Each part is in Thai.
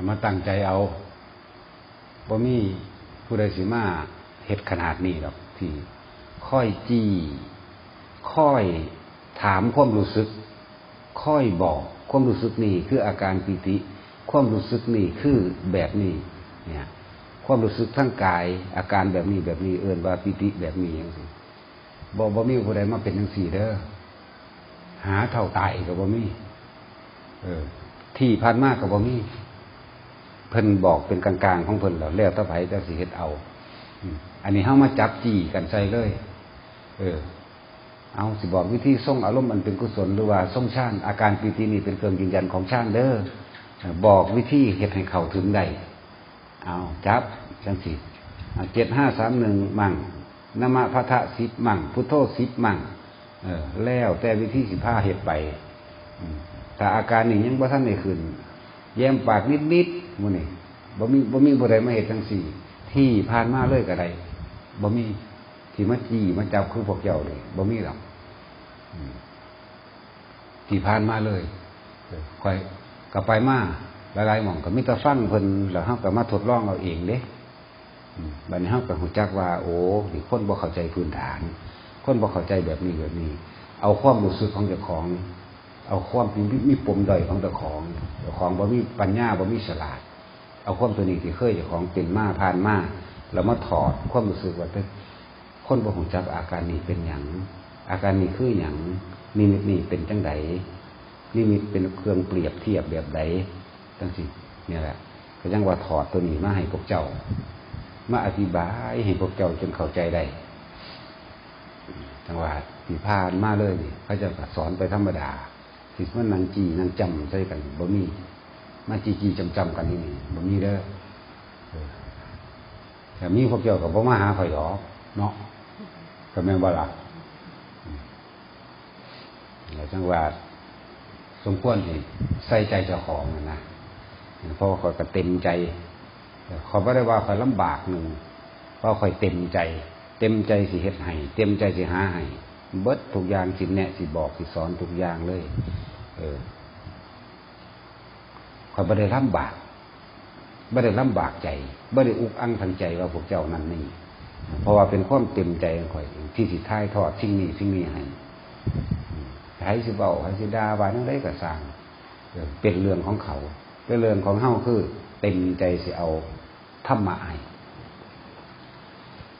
ให้มาตั้งใจเอาบ่มีผู้ใดสิมาเฮ็ดขนาดนี้หรอกที่ค่อยจี้ค่อยถามความรู้สึก ค่อยบอกความรู้สึกนี่คืออาการปิติ ความรู้สึกนี่คือแบบนี้เนี่ยความรู้สึกทั้งกาย อาการแบบนี้แบบนี้เอื่นว่าปิติแบบนี้อย่างสิบ่บ่มีผู้ใดมาเป็นจังสี่เด้อหาเท่าตายกับบ่มีเออที่พันมากกับบ่มี เพิ่นบอกเป็นกลางๆของเพิ่นแล้วแล้วถ้าไผจะสิเฮ็ดเอาอันนี้เฮามาจับจี้กันใส่เลย เออ เอาสิบอกวิธีส่งอารมณ์อันเป็นกุศลหรือว่าส่งชาติอาการปีตินี้เป็นเครื่องยืนยันของชาติเด้อบอกวิธีเฮ็ดให้เขาถึงได้เอาจับจังสิเจ็ดห้าสามหนึ่งมั่งนามะพระทะสิบมั่งพุทโธสิบมั่งเออ แล้วแต่วิธีสิผ้าเฮ็ดไปถ้าอาการนี้ยังบ่ทันได้ขึ้น แย้มปากนิดๆ มื้อนี้บ่มีบ่มีบ่ได้มาเฮ็ดจังซี่ ที่ผ่านมาเลยก็ไดบ่มีที่มาจี้มาจับคือพวกเจ้าเลยบ่มีหรอกที่ผ่านมาเลยคอยก็ไปมาหลายๆหม่องก็มีแต่ฟังเพิ่นแล้วเฮาก็มาทดลองเอาเองเด้อบัดนี้เฮาก็ฮู้จักว่า โอ้นี่คนบ่เข้าใจพื้นฐาน คนบ่เข้าใจแบบนี้แบบนี้ เอาความรู้สึกของเจ้าของ เอาความมีมีปมด้อยของเจ้าของเจ้าของบ่มีปัญญาบ่มีฉลาด เอาความตัวนี้ที่เคยเจ้าของเป็นมาผ่านมาแล้วมาถอดความรู้สึกว่าเอ้ยคนบ่ฮู้จักอาการนี้เป็นหยังอาการนี้คือหยังนิมิตนี้เป็นจังไดนิมิตเป็นเครื่องเปรียบเทียบแบบใดจังซี่เนี่ยแหละก็ยังว่าถอดตัวนี้มาให้พวกเจ้า มาอธิบายให้พวกเจ้าจนเข้าใจได้จังหวะที่ผ่านมาเลยนี่เขาจะสอนไปธรรมดาสิมันนางจีนางจำใส่กันบ่มี มาจีจีจำจำกันนี่นี่บ่มีเด้อแต่มีพวกเจ้ากับพ่มาหาข่อยหรอเนาะก็แม่นว่าล่ะอืมแล้วจังหวะสมควรที่ใส่ใจเจ้าของนะเพราะว่าข่อยก็เต็มใจขอไม่ได้ว่าข่อยลำบากหนึ่งเพราะข่อยเต็มใจ เต็มใจสิเฮ็ดให้เต็มใจสิหาให้เบิดทุกอย่างสิแนะสิบอกสิสอนทุกอย่างเลย เออ อยไม่ได้ลำบากไม่ได้ลำบากใจไม่ได้อุกอั้งทางใจว่าพวกเจ้านั่นนี่เพราะว่าเป็นความเต็มใจของข่อยที่สิท้ายทอดสิ่งนี้สิ่งนี้ให้ใครสิเบาใครสิดาบานั่นได้ก็สางเป็นเรื่องของเขาเป็นเรื่องของเฮาคือเต็มใจสิเอาธรรมะให้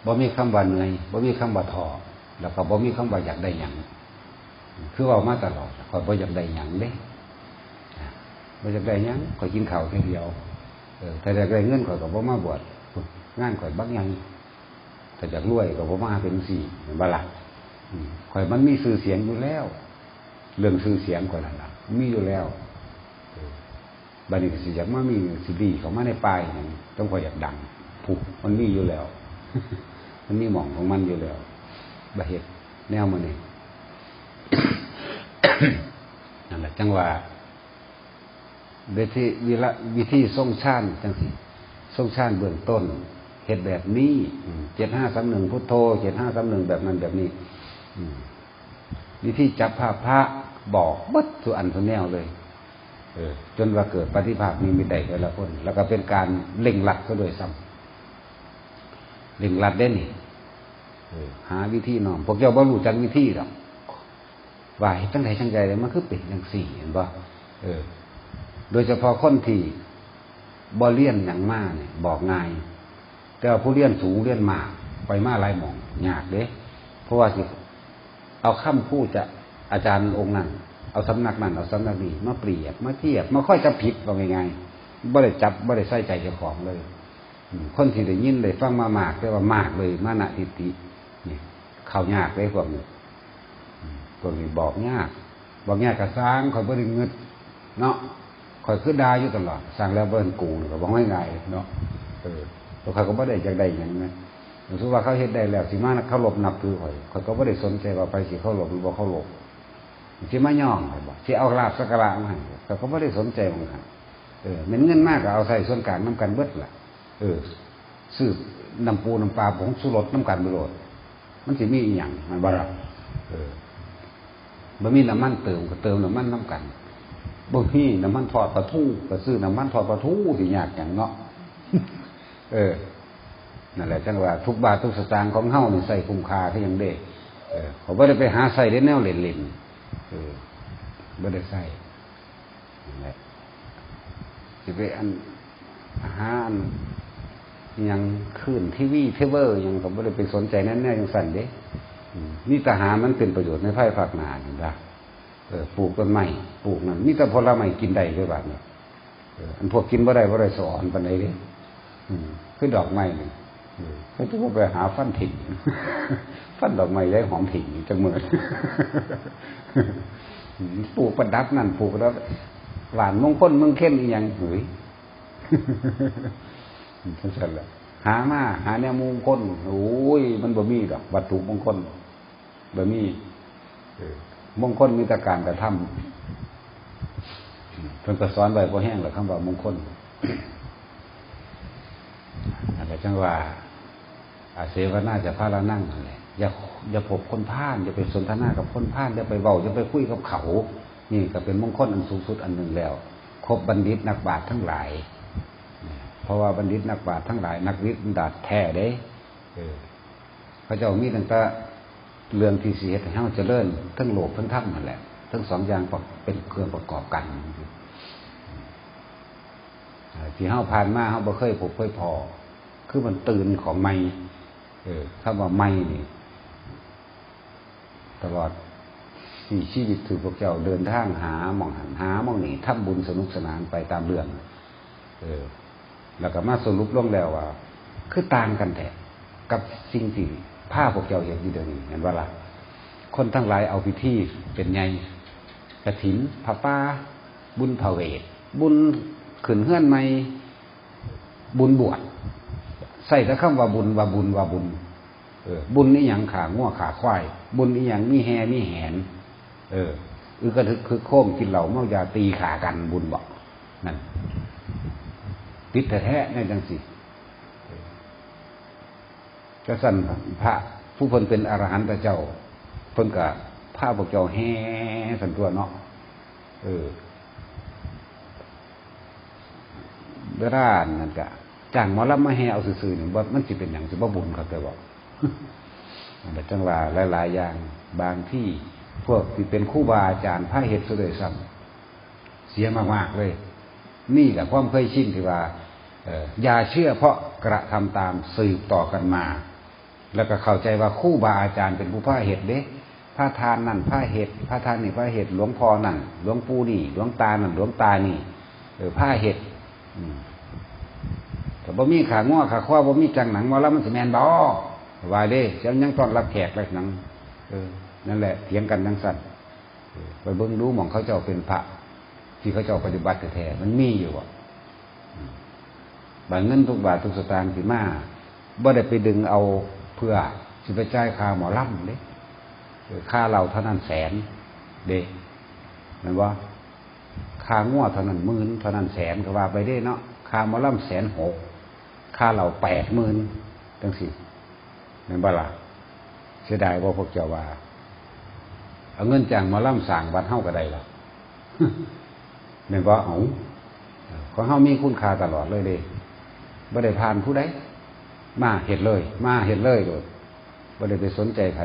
บ่มีคำว่าเหนื่อยบ่มีคำว่าท้อแล้วก็บ่มีคำว่าอยากได้หยังคือเว่ามาตลอดข่อยบ่อยากได้หยังเด้ บ่อยากได้ยังข่อยกินข้าวแค่เดียวเออถ้าอยากได้เงินข่อยก็บ่มาบวชงานข่อยบักยังถ้าอยากรวยก็บ่มาเป็นสี่เห็นบล่ะอืมข่อยมันมีชื่อเสียงอยู่แล้ว เรื่องชื่อเสียงข่อยนั่นล่ะมีอยู่แล้วบัดนี้ก็สิอยากมามีสิดีเขามาในป้ายนั่นต้องข่อยอยากดังผูกมันมีอยู่แล้ว มันมีหม่องของมันอยู่แล้วบ่เฮ็ดแนวมันนี่นั่นแหละจังหวะ วิธีวิละวิธีทรงชาติจังสิทรงชาติเบื้องต้นเหตุแบบนี้เจ็ดห้าสามหนึ่งพุทโธเจ็ดห้าสามหนึ่งแบบนั้นแบบนี้วิธีจับภาพพระบอกบัดสุอันสุแนวเลยเออจนว่าเกิดปฏิภาพนี้มีได้แต่ละคน แล้วก็เป็นการเล่งรัดก็โดยซ้ำเล่งรัดได้นี่หาวิธีนอมพวกเจ้าบ่รู้จักวิธีหรอกว่าตั้งใจตั้งใจเลยมันคือเป็นอย่างสี่เห็นป่ะเออ โดยเฉพาะคนที่บ่เลียนอย่างมากเนี่ยบอกง่าย แต่ว่าผู้เรียนสูงเรียนมากไปมาลายหมองยากเด้เพราะว่าสิเอาคำพูดจะอาจารย์องค์นั้น เอาสำนักนั้นเอาสำนักนี้มาเปรียบมาเทียบมาค่อยจะผิดว่าไงๆบ่ได้จับบ่ได้ใส่ใจเจ้าของเลยคนที่ได้ยินได้ฟังมามากแต่ว่ามากเลยมานะทิฏฐิเนี่ยเข้ายากเลยพวกนี้พวกนี้บอกยาก บอกยากกระสร้างคอยบ่ได้เงินเนาะ อยคือดาอยู่ตลอดสร้างแล้วเบิ้นกูก็บอกง่ายๆเนาะเออแล้วเขาก็บ่ได้จากได้อย่างนั้นรู้สึกว่าเขาเฮ็ดได้แล้วสิมาเขาหลบนับถือข่อยข่อยก็บ่ได้สนใจว่าไปสิเขาหลบหรือบ่เขาหลบสิมาย่องข่อยบอกสิเอาลาบสักการะมาให้เขาก็บ่ได้สนใจมันครับเออเม็นเงินมากก็เอาใส่ส่วนกลางน้ำกันเบิดล่ะ เออซื้อน้ำปูน้ำปลาผงสุรสน้ำกันไปโหลดมันสิมีอีหยังมันบ่ล่ะเออบ่มีน้ำมันเติมก็เติมน้ำมันน้ำกัน บ่มีน้ำมันทอดปลาทูก็ซื้อน้ำมันทอดปลาทูสิยากหยังเนาะเออนั่นแหละจังว่าทุกบาททุกสตางค์ของเฮานี่ใส่คุ้มค่าคือหยังเด้เออเขาบ่ได้ไปหาใส่ได้แนวเล่นๆเออบ่ได้ใส่นั่นแหละสิไปอันอาหารอิหยังขึ้นทีวีเทเวอร์ยังก็บ่ได้ไปสนใจนั่นแน่จังสั่นเด้นี่ทหารมันเป็นประโยชน์ในภายภาคหน้านี่ล่ะเออ ปลูกต้นไม้ปลูกนั่นมีแต่ผลไม้กินได้ด้วยบาดนี้เอออันพวกกินบ่ได้บ่ได้สอนปานใดเด้อืมคือดอกไม้นี่เออเขาจะไปหาฟันถิ่นฟันดอกไม้ได้หอมถิ่นจังเหมือนปลูกประดับนั่นปลูกประดับหวานมงคลมืองเข้มอีหยังเฮ้ยทั้งสั้นแหละหามาหาแนวมงคลโอ้ยมันบ่มีดอกวัตถุมงคลบ่มีเออ มงคลมีแต่การกระทำเพิ่นก็สอนไว้บ่แห้งหรอคำว่ามงคลอะไรจังว่า อาเสวนาจะพาเรานั่งอะไรอย่าอย่าพบคนพาลอย่าไปสนทนากับคนพาลอย่าไปเว้าอย่าไปคุยกับเขา นี่ก็เป็นมงคลอันสูงสุดอันหนึ่งแล้ว ครบบัณฑิตนักบาตรทั้งหลาย เพราะว่าบัณฑิตนักบาตรทั้งหลาย นักวิทย์ดาษแท้เด้เออพระเจ้ามีตั้งแต่ เรื่องที่สีเหตุให้เราเจริญทั้งโลกทั้งธรรมนั่นแหละ ทั้งสองอย่างเป็นเครื่องประกอบกันที่เฮาผ่านมาเฮาบ่เคยพบเคยพอ คือมันตื่นของไม่เออถ้าว่าไม่นี่ ตลอดที่ชีวิตถือพวกเจ้าเดินทางหาหมองหันหาหมองนี่ทำบุญสนุกสนานไปตามเรื่อง เออ แล้วก็มาสรุปลงแล้วว่า คือต่างกันแท้กับสิ่งที่ ผ้าพวกเจ้าเห็นอยู่เดี๋ยวนี้เห็นว่าละคนทั้งหลายเอาพิธีเป็นไงกระถินพระป้า บุญพระเวท บุญขืนเฮื่อนไม่บุญบวชใส่แต่คำว่าบุญว่าบุญว่าบุญเออบุญนี่อย่างขาง้วขาควาย บุญนี่อย่างมีแฮมีแหน เอออือกระทึกคือโค้งกินเหล่าเมายาตีขากันบุญบอกนั่นติดแท้ๆในจังสิ กระสันพระผู้เพิ่นเป็นอรหันตเจ้า เพิ่นกับพระพวกเจ้าแห่สันตัวเนาะเออเวลานั่นกะจ้างหมอลำมาแห่เอาซื่อๆนี่ว่ามันสิเป็นอย่างสิบ่บุญครับแต่บอกแต่จังว่าหลายๆอย่างบางที่พวกที่เป็นคู่บาอาจารย์พระเหตุสุดเลยซ้ำเสียมากๆเลย นี่แหละความเคยชินที่ว่าอย่าเชื่อเพราะกระทำตามสืบต่อกันมา แล้วก็เข้าใจว่าคู่บาอาจารย์เป็นผู้พระเหตุเด้พระทานนั่นพระเหตุพระทานนี่พระเหตุหลวงพ่อนั่นหลวงปู่นี่หลวงตานั่นหลวงตานี่เออพระเหตุแต่บ่มีขาง้อขาคว้าบ่มีจังหนังมาแล้วมันสแมนบอว่าเด้ฉันยังต้อนรับแขกเลยหนัง เออ นั่นแหละเถียงกันทั้งสัตว์ไปเบิ่งดูหมองเขาเจ้าเป็นพระ ที่เขาเจ้าปฏิบัติแท้มันมีอยู่อะบางเงินทุกบาททุกสตางค์สิมาบ่ได้ไปดึงเอา พื่อสิไปจ่ายค่าหมอลำเด้ค่าเราเท่านั้นแสนเด้นั่นว่าค่าง้อเท่านั้นหมื่นเท่านั้นแสนก็ว่าไปได้เนาะค่าหมอลำแสนหกค่าเราแปดหมื่นจังสินั่นบ่ล่ะเสียดายว่าพวกเจ้าว่าเอาเงินจ้างมาล่ำสั่งบัดเฮาก็ได้ละเห็นว่าเอาของเฮามีคุณค่าตลอดเลยเด้บ่ได้ผ่านผู้ใด มาเห็ดเลย มาเห็ดเลยโดดบ่ได้ไปสนใจใคร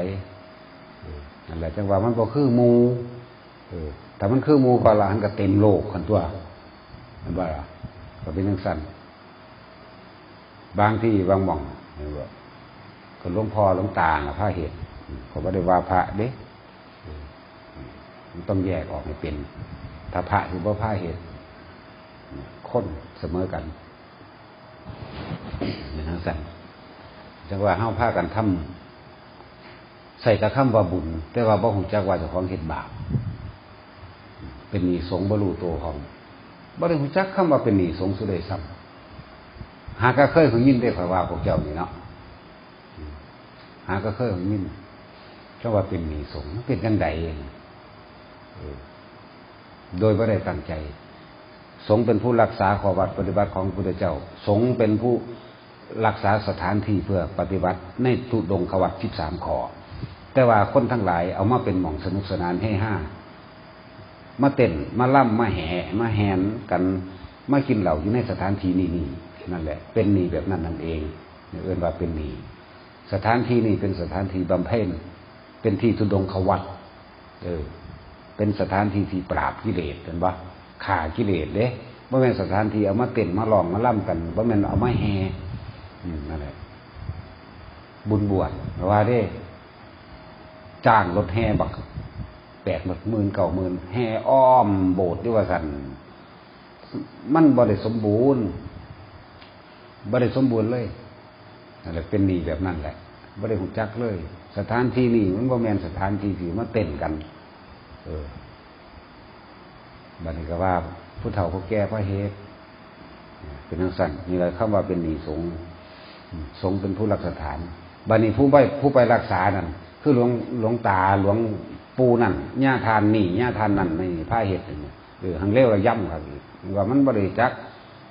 นั่นแหละจังว่ามันก็คือมูเออแต่มันคือมูก็ละหันก็เต็มโลกขันตัวมันว่าก็เป็นยังสั้นบางที่บางหม่องเห็นว่าก็หลวงพ่อหลวงตาพระเหตุเขาไม่ได้ว่าพระเด้มันต้องแยกออกให้เป็นถ้าพระคือว่าพระเหตุค้นเสมอกัน อย่างนั้นสั่นจังว่าห้าผ้ากันทำใส่กระคำว่าบุญ แต่ว่าบ่หงจักว่าจะของเหตุบาปเป็นหนีสงบรูตัวของบ่ได้หงจักคำว่าเป็นหนีสงสุดเลยซ้ำหากก็เคยหงยินได้ข่อยว่าพวกเจ้านี่เนาะหาก็เคยหงยินจังว่าเป็นหนีสงเป็นยังไงโดยไม่ได้ตั้งใจ สงเป็นผู้รักษาขอวัดปฏิบัติของพระพุทธเจ้า สงเป็นผู้ รักษาสถานที่เพื่อปฏิบัติในทุดงขวัตสิบสามขอ แต่ว่าคนทั้งหลายเอามาเป็นหม่องสนุกสนานให้ห้ามาเต้นมาล่ำมาแห่มาแหนกันมากินเหล้าอยู่ในสถานที่นี้นี่นั่นแหละ เป็นนีแบบนั้นนั่นเองเอื่นว่าเป็นนีสถานที่นี้เป็นสถานที่บำเพ็ญเป็นที่ทุดงขวัดเออ เป็นสถานที่ที่ปราบกิเลสเป็นว่าขากิเลสเด้บ่แม่นสถานที่เอามาเต้นมาลองมาล่ำกันบ่แม่นเอามาแห่ นั่นแหละ บุญบวชว่าเด้ จ้างรถแห่บักแปดหมื่นเก้าหมื่นแห่อ้อมโบสถ์ด้วยว่าสันมันบ่ได้สมบูรณ์บ่ได้สมบูรณ์เลยนั่นแหละเป็นหนีแบบนั้นแหละบ่ได้หุจักเลย สถานที่นี่มันบ่แมนสถานที่ที่มาเต้นกัน เออบัดนี้ก็ว่าผู้เฒ่าผู้แก่พระเฮตุเป็นทั้งสั้นนี่แหละคำว่าเป็นหนีสงฆ์ สงเป็นผู้รักสถานบัดนี้ผู้ไปผู้ไปรักษานั่นคือหลวงหลวงตาหลวงปูนั่นญาทานนี่ญาทานนั่นในพระเหตุนี่เออหังเลวระย่ำครับว่ามันบริจัก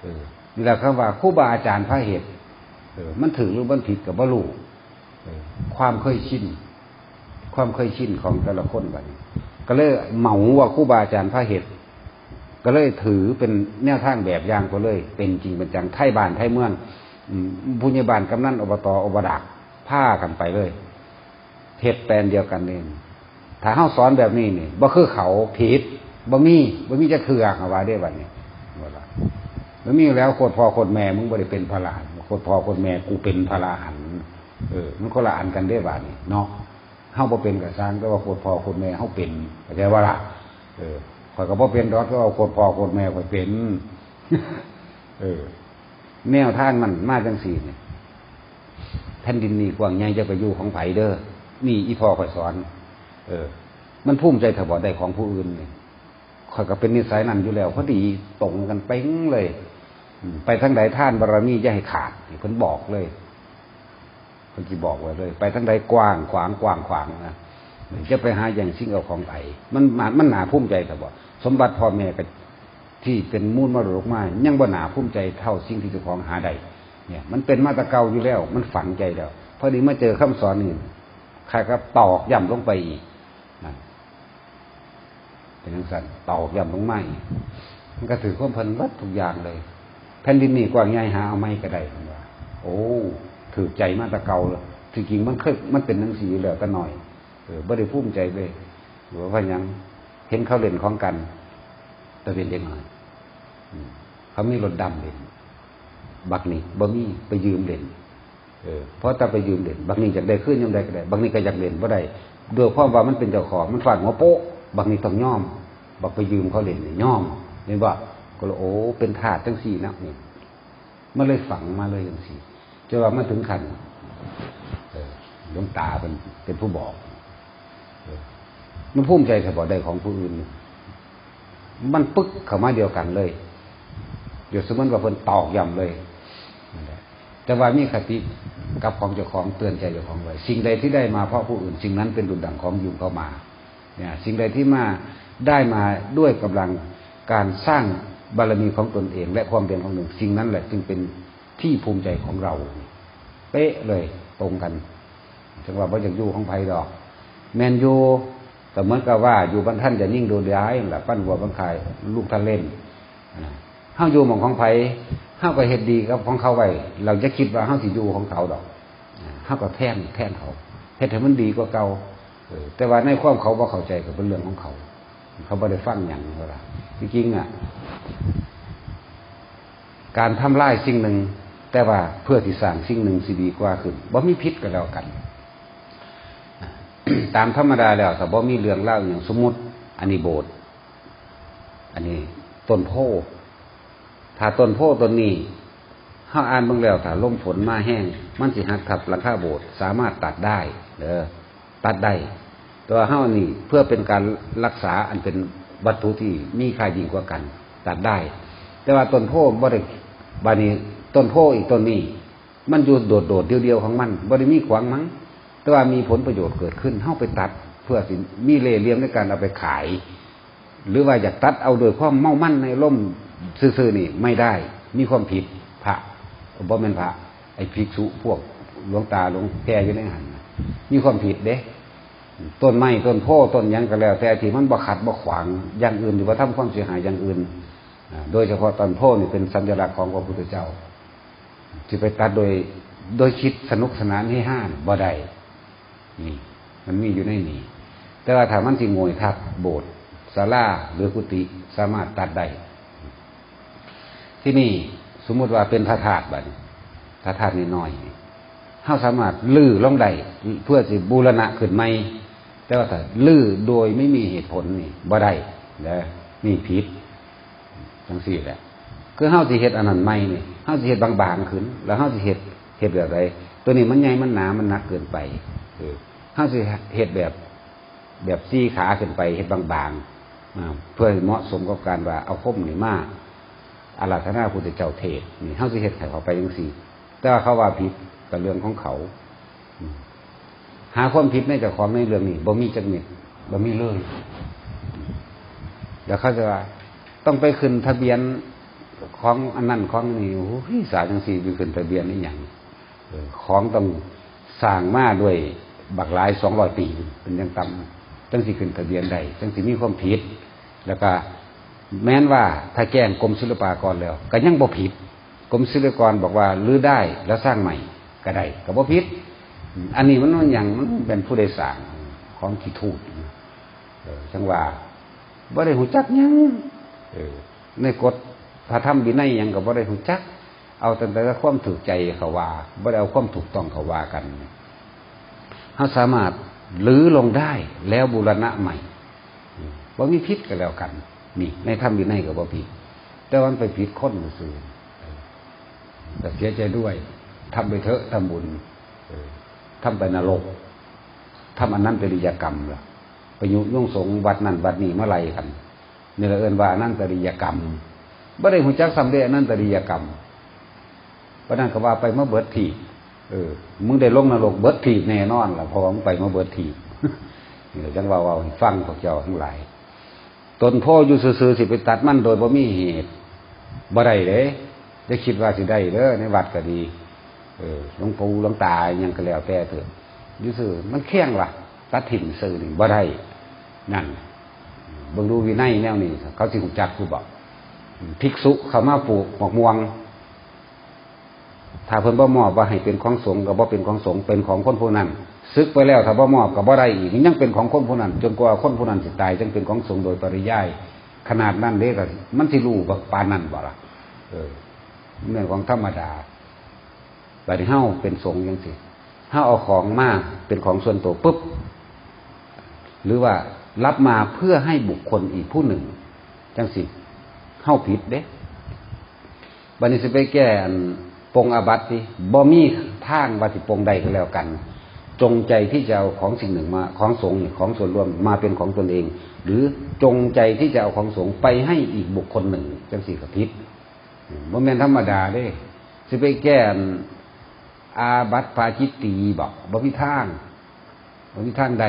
เออนี่แหละคำว่าครูบาอาจารย์พระเหตุเออ มันถือหรือมันผิดกับบรูเออความเคยชินความเคยชินของแต่ละคนแบบนี้ ก็เลยเหมาว่าครูบาอาจารย์พระเหตุก็เลยถือเป็นแนวทางแบบอย่างก็เลย เป็นจริงเป็นจังไทยบ้านไทยเมือง ผู้ใหญ่บ้านกำนันอบตอบดักผ้ากันไปเลยเหตุแปลนเดียวกันเองถ้าเฮาสอนแบบนี้นี่บ่คือเขาผิดบ่มีบ่มีจะคืออาว่าได้บัดนี้บ่ละบ่มีแล้วโคตรพ่อโคตรแม่มึงบ่ได้เป็นพระลานโคตรพ่อโคตรแม่กูเป็นพระลานเออ มันคนละอันกันได้บัดนี้เนาะเฮาบ่เป็นก็สร้างแต่ว่าโคตรพ่อโคตรแม่เฮาเป็นเข้าใจว่าละเออข่อยก็บ่เป็นดอกก็เอาโคตรพ่อโคตรแม่ข่อยเป็น เออ แนวทางมันมาจังสี่เนี่ยแผ่นดินนี่กว้างใหญ่จะไปอยู่ของไผเด้อนี่อีพ่อข่อยสอน เออ มันภูมิใจถบอกได้ของผู้อื่นเนี่ยข่อยก็เป็นนิสัยนั้นอยู่แล้วพอดีตรงกันเป้งเลยไปทั้งใดท่านบารมีอย่าให้ขาดเพิ่นบอกเลยเพิ่นจะบอกไว้เลย ไปทั้งใดกว้างขวางกว้างขวางนะจะไปหาอย่างสิ่งเอาของไผ่มันมันหนาภูมิใจแต่บอกสมบัติพ่อแม่กับ ที่เป็นมูลมรดกมายังบ่หนาภูมิใจเท่าสิ่งที่เจ้าของหาได้เนี่ย มันเป็นมาตะเกาอยู่แล้ว มันฝังใจแล้วพอดีมาเจอคำสอนนี่ใครก็ตอกย่ำลงไปอีกนั่นเป็นทั้งสันตอกย่ำลงมาอีกมันก็ถือความพันวัดทุกอย่างเลย แผ่นดินนี่กว้างใหญ่หาเอาไม้ก็ได้ผมว่า โอ้ถือใจมาตะเกาเลยจริงมันเคยมันเป็นหนังสือเหลือก็หน่อยเออบ่ได้ภูมิใจเลยหรือว่ายังเห็นเขาเล่นของกันตะเป็นเด็กหน่อย เขามีรถดำเล่นบักนี่บ่มีไปยืมเล่นเออเพราะถ้าไปยืมเด่นบางนี้อยากได้ขึ้นยังได้ก็ได้บางนี้ก็อยากเด่นบ่ได้โดยความว่ามันเป็นเจ้าของมันฝาดหัวโป๊ะบางนี้ต้องย่อม บักไปยืมเขาเล่นย่อมเห็นว่าก็เลยโอ้เป็นถาดจังสี่นักนี่มันเลยฝังมาเลยจังสี่จะว่ามันถึงขันหลวงตาเป็นเป็นผู้บอกมันภูมิใจถ้าบอกได้ของผู้อื่น มันปึ๊กเข้ามาเดียวกันเลย เดี๋ยวสมมติว่าเพิ่นตอกย่ำเลย แต่ว่ามีคติกับของเจ้าของเตือนใจเจ้าของไว้สิ่งใดที่ได้มาเพราะผู้อื่นสิ่งนั้นเป็นดุจดังของยุงเข้ามาเนี่ยสิ่งใดที่มาได้มาด้วยกำลังการสร้างบารมีของตนเอง และความเพียรของหนึ่ง สิ่งนั้นแหละจึงเป็นที่ภูมิใจของเรา เป๊ะเลยตรงกันจังว่าพระจากยูของไผ่ดอก แมนยูแต่เหมือนกับว่าอยู่บรรท่านจะนิ่งดูร้ายแหละปั้นวัวบังคายลูกท่านเล่น ห้าอยู่หมองของไผ่ห้าก็เห็ดดีกับของเขาไว้เราจะคิดว่าห้าสิอยู่ของเขาดอกห้าก็แท่นแท่นเขาเห็ดให้มันดีกว่าเก่าแต่ว่าในความเขาว่าเข้าใจกับเป็นเรื่องของเขา เขาไม่ได้ฟังอย่างเวลาจริงๆอะ การทำลายสิ่งหนึ่ง แต่ว่าเพื่อที่สร้างสิ่งหนึ่งสิดีกว่าขึ้นบ่มีพิษก็แล้วกัน ตามธรรมดาแล้วแต่บ่มีเรื่องเล่าอย่างสมมติ อันนี้โบสถ์อันนี้ต้นโพ ถ้าต้นโพต้นนี้ห้าอ่านบางแล้วถ้าลมฝนมาแห้ง มันสิหักทับหลังคาโบสถ์สามารถตัดได้เด้อตัดได้ตัวห้านี่เพื่อเป็นการรักษาอันเป็นวัตถุที่มีค่ายิ่งกว่ากัน ตัดได้ แต่ว่าต้นโพบ่ได้บานี้ต้นโพอีกต้นนี้ มันอยู่โดดโดดเดียวเดียวของมันบ่ได้มีขวางมั้งแต่ว่ามีผลประโยชน์เกิดขึ้นเข้าไปตัดเพื่อสิมีเล่เลี่ยมในการเอาไปขาย หรือว่าอยากตัดเอาโดยความเมามั่นในร่ม ซื่อๆนี่ไม่ได้ มีความผิดพระบ่เป็นพระ ไอ้ภิกษุพวกหลวงตาหลวงแก่อยู่ในหันมีความผิดเด้ต้นไม้ต้นโพต้นยังก็แล้ว แต่ที่มันบ่ขัดบ่ขวางอย่างอื่นหรือว่าทำความเสียหายอย่างอื่นโดยเฉพาะต้นโพนี่เป็นสัญลักษณ์ของพระพุทธเจ้าที่ไปตัดโดยโดยคิดสนุกสนานให้ห้านบ่ได้นี่มันมีอยู่ในนี้แต่ว่าถ้ามันสิงวยทับโบสถ์ศาลาหรือกุฏิสามารถตัดได้ ที่นี่สมมุติว่าเป็นพระธาตุบัดนี้พระธาตุน้อยๆเขาสามารถลื้อล่องได้เพื่อสิบูรณะขึ้นใหม่แต่ว่าถ้าลื้อโดยไม่มีเหตุผลนี่บ่ได้นะนี่ผิดจังสี่แหละคือเฮาสิเฮ็ดอันนั้นใหม่นี่เฮาสิเฮ็ดบางๆขึ้น แล้วเฮาสิเฮ็ดเฮ็ดแบบไรตัวนี้มันใหญ่มันหนามันหนักเกินไปเออเฮาสิเฮ็ดแบบแบบซี่ขาขึ้นไปเฮ็ดบางๆเพื่อเหมาะสมกับการว่าเอาคมนี่มาก อาราธนาพุทธเจ้าเทศนี่เฮาสิเฮ็ดให้เขาไปจังซี่แต่ว่าเขาว่าผิดกับเรื่องของเขา หาความผิดในเจ้าของในเรื่องนี้บ่มีจักเม็ดบ่มีเลยเดี๋ยวเขาจะว่าต้องไปขึ้นทะเบียนของอันนั้นของนี่โอ้ยสาจังสี่ไปขึ้นทะเบียนนี่อย่างของต้องสร้างมาด้วยบักหลายสองร้อยปีเป็นยังต่ำจังสิขึ้นทะเบียนใดจังสิมีความผิด แล้วก็ แม้นว่าถ้าแก้งกรมศิลปากรแล้ว ก็ยังบ่ผิดกรมศิลปากรบอกว่าลื้อได้แล้วสร้างใหม่ก็ได้ก็บ่ผิดอันนี้มันมันอย่างมันเป็นผู้โดยสารของที่ทูตจังว่าบ่ได้หูจักยังในกฎพระธรรมวินัยยังก็บ่ได้หูจัก เอาแต่แต่ความถูกใจเขาว่าบ่ได้เอาความถูกต้องเขาว่ากันเขาสามารถลื้อลงได้แล้วบูรณะใหม่บ่มีพิษกันแล้วกัน นี่ในธรรมวินัยก็บ่ผิด แต่วันไปผิดคนซื่อแต่เสียใจด้วยทำไปเถอะทำบุญทำไปนรกทำอันนั้นเป็นริยกรรมล่ะไปยุยุ่งสงวัดนั่นวัดนี้เมื่อไรกันนี่เราเอินว่านั่นตริยกรรมบ่ได้หูจักสำเร็จนั่นตริยกรรมพระนั้นก็ว่าไปเมื่อเบิดทีเออ มึงได้ลงนรกเบิดทีแน่นอนล่ะเพราะมึงไปเมื่อเบิดทีนี่เราจังว่าว่าให้ฟังพวกเจ้าทั้งหลาย ตนพ่ออยู่ซื่อๆสิไปตัดมันโดยบ่มีเหตุบ่ได้เลยได้คิดว่าสิได้เด้อในวัดก็ดี เออหลวงปู่หลวงตายังก็แล้วแต่เถอะยูซื่อมันเขี่ยงล่ะตัดถิ่นซื่อนี่บ่ได้นั่นเบิ่งดูวินัยแนวนี้เขาสิหูจักกูบอกภิกษุเขามาปลูกหมอกม่วง ถ้าเพิ่นบ่มอบว่าให้เป็นของสงฆ์ก็บ่เป็นของสงฆ์เป็นของคนผู้นั้นซึกไปแล้วถ้าบ่มอบก็บ่ได้อีกยังเป็นของคนผู้นั้นจนกว่าคนผู้นั้นสิตายจึงเป็นของสงฆ์โดยปริยาย ขนาดนั้นเด้ก็มันสิรู้ว่ปานนั้นบ่ล่ะเออเรื่องของธรรมดาบัดนี้เฮาเป็นสงฆ์ยังสิเฮาเอาของมาเป็นของส่วนตัวปุ๊บหรือว่ารับมาเพื่อให้บุคคลอีกผู้หนึ่งจังสิเฮาผิดเด้บัดนี้สิไปแก้อัน ปงอาบัติบ่มีทางว่าสิปงใดก็แล้วกัน จงใจที่จะเอาของสิ่งหนึ่งมาของสงฆ์ของส่วนรวมมาเป็นของตนเอง หรือจงใจที่จะเอาของสงฆ์ไปให้อีกบุคคลหนึ่งจังสิกับพิษบ่แม่นธรรมดาเด้สิไปแก้อาบัตปาจิตตีบอกบ่มีทางบ่มีทางใด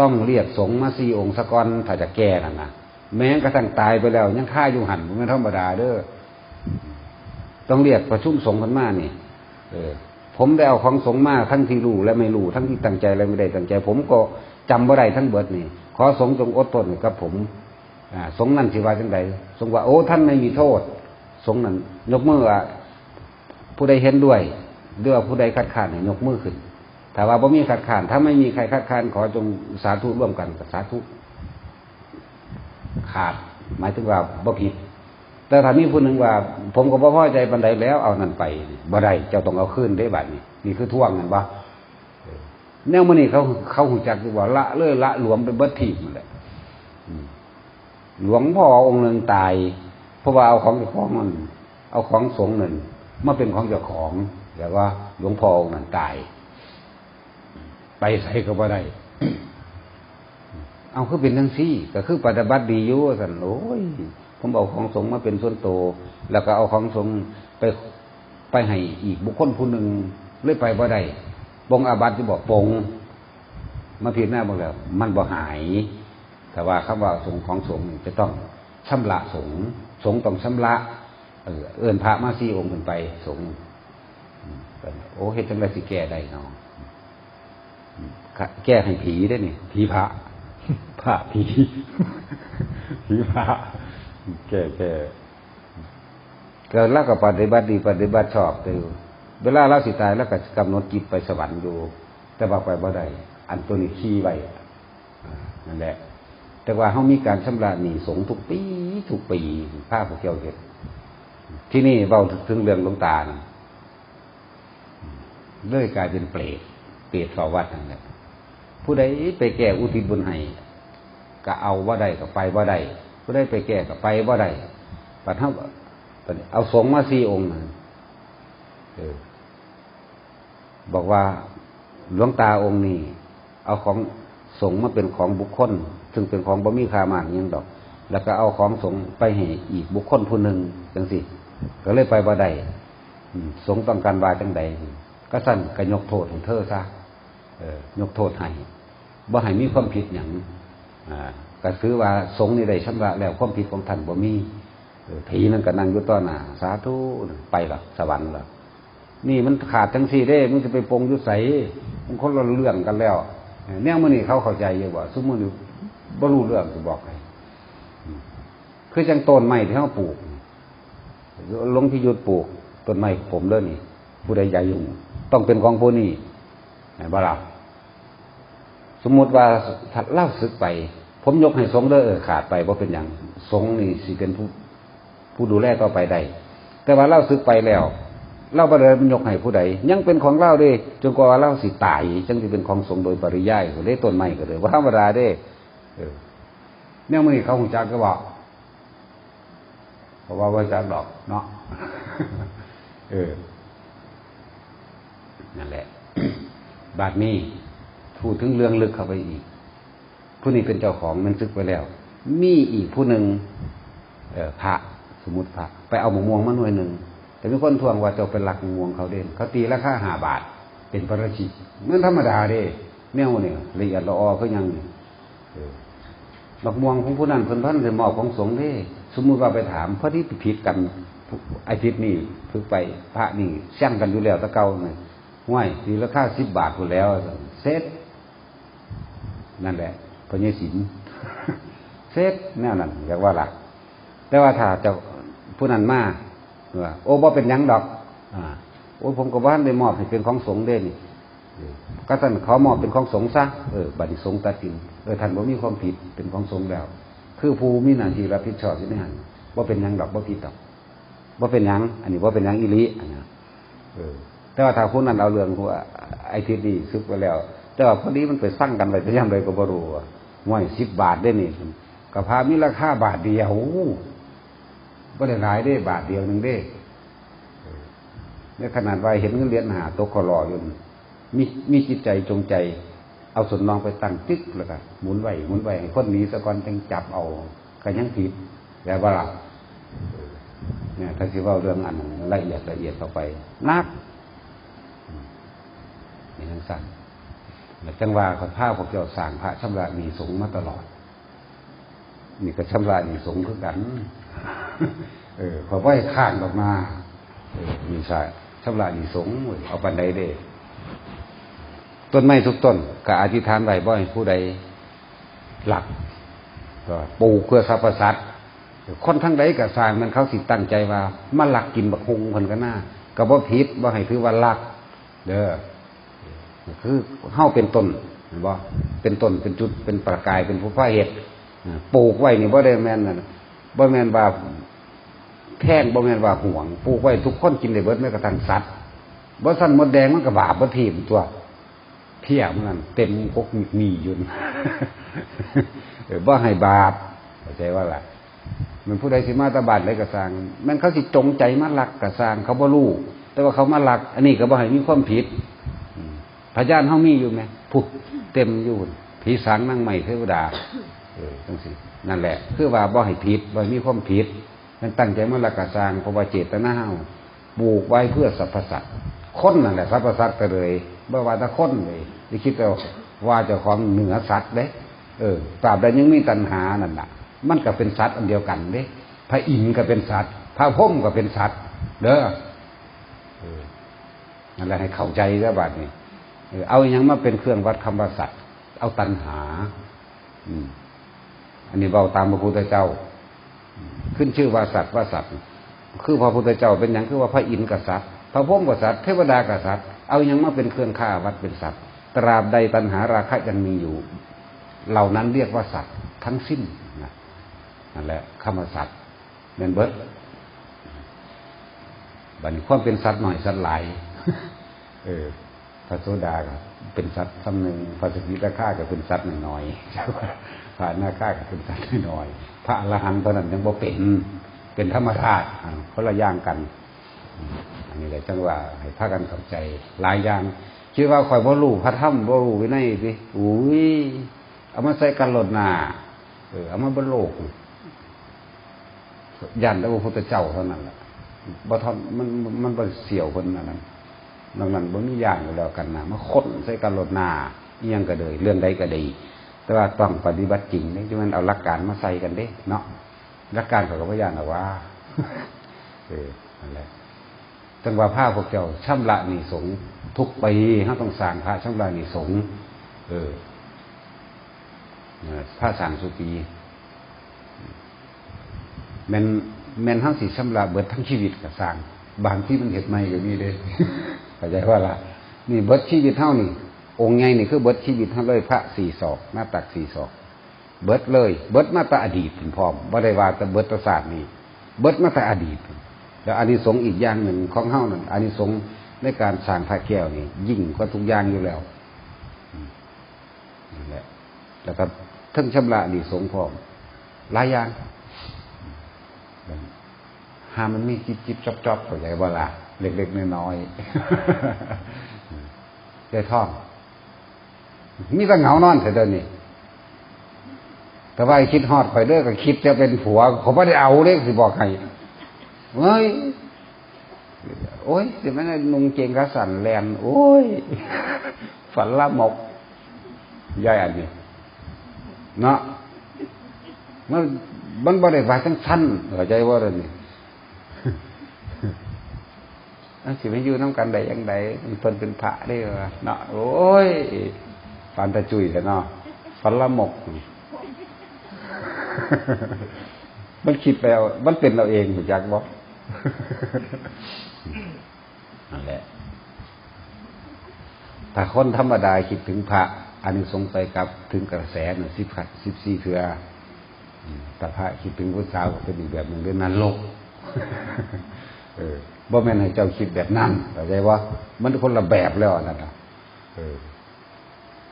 ต้องเรียกสงฆ์มาสี่องค์สะกอนถ้าจะแก้นั่นนะแม้กระทั่งตายไปแล้วยังฆ่าอยู่หันบ่แม่นธรรมดาเด้อ ต้องเรียกประชุมสงฆ์กันมานี่ เออ ผมได้เอาของสงฆ์มาทั้งที่รู้และไม่รู้ทั้งที่ตั้งใจและไม่ได้ตั้งใจ ผมก็จำบ่ได้ทั้งเบิดนี่ ขอสงฆ์จงอดทนกับผมอ่าสงฆ์นั่นสิว่าจังไดสงฆ์ว่าโอ้ท่านไม่มีโทษ สงฆ์นั้นยกมือว่าผู้ใดเห็นด้วยหรือว่าผู้ใดคัดค้านยกมือขึ้นถ้าว่าบ่มีคัดค้านถ้าไม่มีใครคัดค้านขอจงสาธุร่วมกันกับสาธุขาด หมายถึงว่าบ่ผิด แต่ถ้ามีผู้หนึ่งว่า ผมก็บ่พอใจปันใดแล้วเอานั่นไปบ่ได้เจ้าต้องเอาคืนได้บัดนี้นี่คือท่วงกันบ่แนวมื้อนี้เขาเขาหูจักอยู่ว่าละเลยละหลวมไปเบิดทีนั่นแหละหลวงพ่อองค์หนึ่งตายเพราะว่าเอาของเจ้าของมันเอาของสงฆ์นั่นมาเป็นของเจ้าของแต่ว่าหลวงพ่อองค์นั้นตาย ไปใส่ก็บ่ได้เอาคือเป็นทั้งซี่ ก็คือปฏิบัติดีอยู่สันโอ้ย ผมเอาของสงฆ์มาเป็นส่วนโต แล้วก็เอาของสงฆ์ไปไปให้อีกบุคคลผู้หนึ่งเลยไปบ่ได้ปงอาบัติที่บอกปงมาผิดหน้าบอกแล้ว มันบ่หาย แต่ว่าคำว่าสงของสงจะต้องชำระสงสงต้องชำระ เออเอื้นพระมาซี่องค์ขึ้นไปสงโอ้เฮ็ดจังไดสิแก้ได้เนาะแก้ให้ผีได้นี่ผีพระพระผีผีพระ แก้แก้เกิดแล้วก็ปฏิบัติดีปฏิบัติชอบเตอเวลาเราสิตายแล้วก็กำหนดจิตไปสวรรค์อยู่ แต่ว่าไปบ่ได้อันตัวนี้ขี้ไว้นั่นแหละ แต่ว่าเขามีการชำระหนี้สงทุกปีทุกปีภาพพวกเกี่ยวเห็ดที่นี่เราถึงเรื่องลวงตาเลยกลายเป็นเปรตเปรตเฝ้าวัดนั่นแหละผู้ใดไปแก้อุทิศบุญให้ก็เอาว่าได้ก็ไปว่าได้ ผู้ใดไปแก้ก็ไปว่าได้ปัดเท่าปัดเอาสงมาสี่องค์เออบอกว่าหลวงตาองค์นี้ เอาของสงมาเป็นของบุคคล ซึ่งเป็นของบ่มีคามากยังดอก แล้วก็เอาของสงไปให้อีกบุคคลผู้หนึ่งจังสิก็เลยไปบ่ได้สงต้องการวาจังใดก็สั่นก็ยกโทษให้เธอซะเอยกโทษให้บ่ให้มีความผิดอย่างอ่า ก็คือว่าสงนี่ได้ชำระแล้วความผิดของท่านบ่มีผีนั่นก็นั่งอยู่ต่อหน้าสาธุไปหละสวรรค์หละนี่มันขาดทั้งสี่เด้มันจะไปปงยุใสมันคนละเรื่องกันแล้วเนี่ยมื่อนี้เขาเข้าใจเยอะว่าสมมติบรรลุเรื่องจะบอกให้คือจังต้นไม้ที่เขาปลูกลงที่ยุดปลูกต้นไม้ผมเด้อนี่ ผู้ใดใหญ่ยุ่งต้องเป็นของผู้นี้บ่ล่ะสมมติว่าถัดเล่าศึกไป ผมยกให้สงฆ์เด้อขาดไปว่าเป็นอย่างสงฆ์นี่สิเป็นผู้ผู้ดูแลต่อไปได้แต่ว่าเล่าศึกไปแล้วเล่าบ่ได้มันยกให้ผู้ใดยังเป็นของเล่าเด้จนกว่าเล่าสิตายจังสิเป็นของสงโดยปริยายได้ต้นไม้ก็เลยว่าธรรมดาเด้เนี่ยมื้อนี้เขาคงจักก็บอกเพราะว่าว่าจักดอกเนาะเออนั่นแหละบาดนี้พูดถึงเรื่องลึกเข้าไปอีก ผู้นี้เป็นเจ้าของมันซึกไปแล้ว มีอีกผู้หนึ่งพระสมมติพระไปเอาหมะม่วงมาหน่วยหนึ่งแต่มีคนทวงว่าเจ้าเป็นหลักมะม่วงเขาเด่นเขาตีราคาห้าบาท เป็นประชิตเมื่อธรรมดาเด้แนวเนี่ยละเอียดละออเขายังนี่เออดอกม่วงของผู้นั้นเพิ่นพันเป็นหมอบของสงฆ์เด้สมมุติว่าไปถามเพราะที่ผิดกันไอ้ผิดนี่ฝึกไปพระนี่ช่างกันอยู่แล้วตะเก่าเนี่ยห้วยตีราคาสิบบาทหมดแล้วเซ็ตนั่นแหละ พระเยศินเซตแนวนั้นอยากว่าหลักแต่ว่าถ้าจะผู้นั้นมาว่าโอ้บ่เป็นยังดอกอโอ้ผมกับบ้านได้มอบให้เป็นของสงฆ์เด้นี่เออก็ท่านเขามอบเป็นของสงฆ์ซะเออบัดนี้สงฆ์ตัดสินเออท่านบ่มีความผิดเป็นของสงฆ์แล้ว คือผู้มีหน้าที่รับผิดชอบอยู่ในหันว่าเป็นยังดอกว่าผิดดอกว่าเป็นยัง อันนี้ว่าเป็นยังอิริอันนี้เออแต่ว่าถ้าผู้นั้นเอาเรื่องว่าไอ้ทิศนี้ซึกไปแล้ว แต่ว่าพอดีมันไปสร้างกันไปจะยังไงก็บ่รู้ ห่วยสิบบาทได้นี่กับพามีราคาบาทเดียวก็ได้หลายได้บาทเดียวหนึ่งได้ในขนาดว่าเห็นเงินเหรียญหาตกคอรออยู่มีมีจิตใจจงใจ เอาส่วนนองไปตั้งตึกแล้วก็หมุนไหวหมุนไหวให้คนนี้สะกอนจังจับเอาก็ยังผิดแต่ว่าเราเนี่ยถ้าสิว่าเรื่องอันละเอียดละเอียดต่อไปนักนี่ทั้งสั้น จังว่าเขาผ้าพวกเจ้าสร้างพระชำระหนีสงมาตลอด นี่ก็ชำระหนีสงคือกัน เออขอไหว้ข้างออกมาเออมีใช่ชำระหนีสงเอาปันใดเด้ต้นไม้ทุกต้นก็อธิษฐานไว้บ่ให้ผู้ใดหลักก็ปูเพื่อสรรพสัตว์คนทั้งใดก็สร้างมันเขาสิตั้งใจว่ามาหลักกินบักฮงคนก็น่าก็บ่ผิดบ่ให้ถือว่าหลัก เด้อ คือเฮาเป็นต้นเห็นบ่เป็นต้นเป็นจุดเป็นประกายเป็นผู้พาเหตุปลูกไว้นี่บ่ได้แม่นน่ะบ่แม่นว่าแท่งบ่แม่นว่าห่วงปลูกไว้ทุกคนกินได้เบิดแม้กระทั่งสัตว์บ่สั่นมดแดงมันก็บาปบ่ทีมตัวเที่ยงมันเต็มกกมีอยู่บ่ให้บาปเข้าใจว่าล่ะมันผู้ใดสิมาตาบาดอะไรกระสางมันเขาสิจงใจมาลักกระสางเขาบ่รู้แต่ว่าเขามาลัก อันนี้ก็บ่ให้มีความผิด พยานเฮามีอยู่ไหมพุกเต็มอยู่ผีสางนั่งใหม่เทวดาเออจังสินั่นแหละ คือว่าบ่ให้ผิดบ่มีความผิดมันตั้งใจมาลักกระสร้างเพราะว่าเจตนาเฮาปลูกไว้เพื่อสรรพสัตว์คนนั่นแหละสรรพสัตว์ก็เลยบ่ว่าแต่คนเลยที่คิดว่าว่าเจ้าของเหนือสัตว์เด้เออตราบใดยังมีตัณหานั่นน่ะมันก็เป็นสัตว์อันเดียวกันเด้ พระอินทร์ก็เป็นสัตว์ พระพุ่มก็เป็นสัตว์ เด้อเออนั่นแหละให้เข้าใจซะบาดนี้ เอาอย่างมาเป็นเครื่องวัดคำว่าสัตว์เอาตัณหาอันนี้เบาตามพระพุทธเจ้า ขึ้นชื่อว่าสัตว์ว่าสัตว์ คือพระพุทธเจ้าเป็นอย่างคือว่าพระอินทร์กษัตริย์พระพรหมกษัตริย์เทวดากษัตริย์เอาอย่างมาเป็นเครื่องฆ่าวัดเป็นสัตว์ ตราบใดตัณหาราคะยังมีอยู่ เหล่านั้นเรียกว่าสัตว์ทั้งสิ้นนะนั่นแหละคำว่าสัตว์เมนเบิร์ดบัดนความเป็นสัตว์หน่อยสัตว์หลายเออ พระโสดาก็เป็นสัตว์คำหนึ่งพระสกิทาข้าก็เป็นสัตว์หน่อยๆพระอนาข้าก็เป็นสัตว์น้อยๆพระอรหันต์ตอนนั้นยังบ่เป็นเป็นธรรมธาตุอ่าคนละอย่างกัน อันนี้แหละจังว่าให้พากันเข้าใจหลายอย่างคิดว่าคอยบ่รู้พระธรรมบ่รู้วินัยสิอุ้ยเอามาใส่กันหลดหนาเออเอามาบนโลกยันแล้วพระพุทธเจ้าเท่านั้นแหละบ่ทอนมันมันมันบ่เสี่ยวคนนั้น นั้นนอกนั้นบ่มีอย่างอยู่แล้วกันนะมาค้นใส่กันลดหนาเอิหยังก็เลยเรื่องใดก็ดี แต่ว่าต้องปฏิบัติจริงนี่จะมันเอาหลักการมาใส่กันเด้ เนาะหลักการเขาก็พยานว่าเออนั่นแหละจังว่าผ้าพวกเจ้าช่ำระนิสงทุกปีเขาต้องสร้างพระช่ำระนิสงเออผ้าสร้างสุปีแมนแมนทั้งสีช่ำระเบิดทั้งชีวิตกับสร้างบางที่มันเห็ดไม่ก็มีเลย เข้าใจว่าละนี่เบิดชีวิตเท่านี่ องค์ไงนี่คือเบิดชีวิตเท่าเลยพระสี่ศอกหน้าตักสี่ศอก เบิดเลย เบิดมาแต่อดีตถึงพร้อมบ่ได้ว่าแต่เบิดศาสตร์นี่เบิดมาแต่อดีต แล้วอานิสงส์อีกอย่างหนึ่งของเฮ้านั่นอานิสงส์ในการสร้างพระแก้วนี่ยิ่งกว่าทุกอย่างอยู่แล้วนั่นแหละแล้วก็ทั้งชำระอานิสงส์พร้อมหลายอย่างหามันมีจิบจิบจอบจอบเข้าใจว่าละ เล็กๆน้อยๆใจท่องมีแต่เหงานอนแต่เดินนี่แต่ว่าคิดฮอดไปเด้อก็คิดจะเป็นผัวเขาไม่ได้เอาเลยสิบอกใครเฮ้ยโอ้ยเดี๋ยวมันนุ่งเกงกระสันแลนโอ้ยฝันละหมกยายอันนี้เนาะมันมันบริวารทั้งชั้นเข้าใจว่าอะไรนี่ สิไม่อยู่น้ำกันใดยังใดมันเพิ่นเป็นพระได้เหรอเนาะโอ้ยฟันตะจุยแต่เนาะฝันละหมก มันคิดไปเอามันเป็นเราเองถูกจักบอกนั่นแหละถ้าคนธรรมดาคิดถึงพระอันนี้สงสัยกับ ถึงกระแสหนึ่งสิบขัดสิบสี่เถื่อแต่พระคิดถึงพุทธสาวก็เป็นอีกแบบหนึ่งเรื่องนั้นโลก เออบ่แม่นให้เจ้าคิดแบบนั้นเข้าใจว่า มันคนละแบบแล้วนั่นนะเออ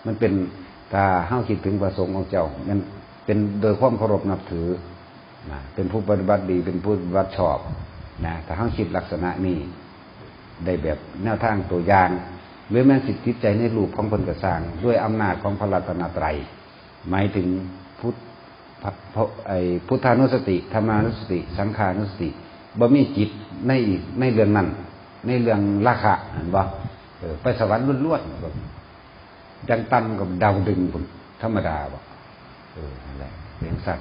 มันเป็นถ้าเฮ้าคิดถึงประสงค์ของเจ้ามันเป็นโดยความเคารพนับถือนะเป็นผู้ปฏิบัติดีเป็นผู้ปฏิบัติชอบนะถ้าเฮ้าคิดลักษณะนี้ได้แบบแนวทางตัวอย่างหรือแม้สิทธิใจในรูปของคนกระสร้างด้วยอำนาจของพระรัตนตรัยหมายถึงพุทธไอพุทธานุสติธรรมานุสติ สังขานุสติบ่มีจิต ในในเรื่องนั้น ในเรื่องราคะเห็นบ่ไปสวรรค์ล้วนๆยังตั้มกับดาวดึงผมธรรมดาบ่เอออะไรเรื่องสั้น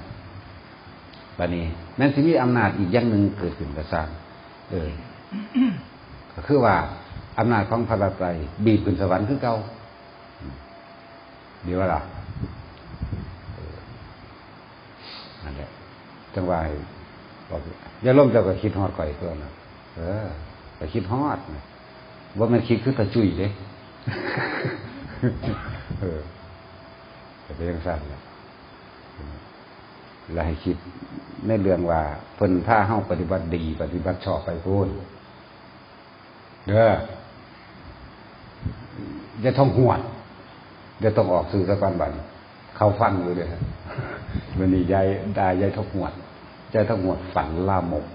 บัดนี้แม้ที่มีอำนาจอีกอย่างหนึ่งเกิดขึ้นกระสร้างเออก็คือว่าอำนาจของพระรัตไตรบีบขึ้นสวรรค์คือเก่าดีว่าล่ะนั่นแหละจังหวะ กอย่าล้มเจ้าก็คิดฮอดก่อยตัวนะเออก็คิดฮอดนะว่ามันคิดคือตะจุยเด้เออจะเป็นยังสั้นนะแล้วให้คิดในเรื่องว่าเพิ่นถ้าเฮาปฏิบัติดี ปฏิบัติชอบไปพูดเด้อจะต้องหวดเดี๋ยวต้องออกสื่อสะกอนบันเขาฟังอยู่เลยวันนี้ยายดายายทกหวด จะทั้งหมดฝันล่าหมก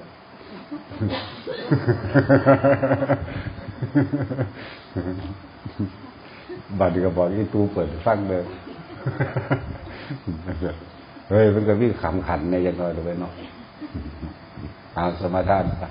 บัดก็บอกไอ้ตูเปิดฟังเลยเฮ้ยมันก็วิ่งขำขันในยังไงเลยเนาะเอาสมาทานไป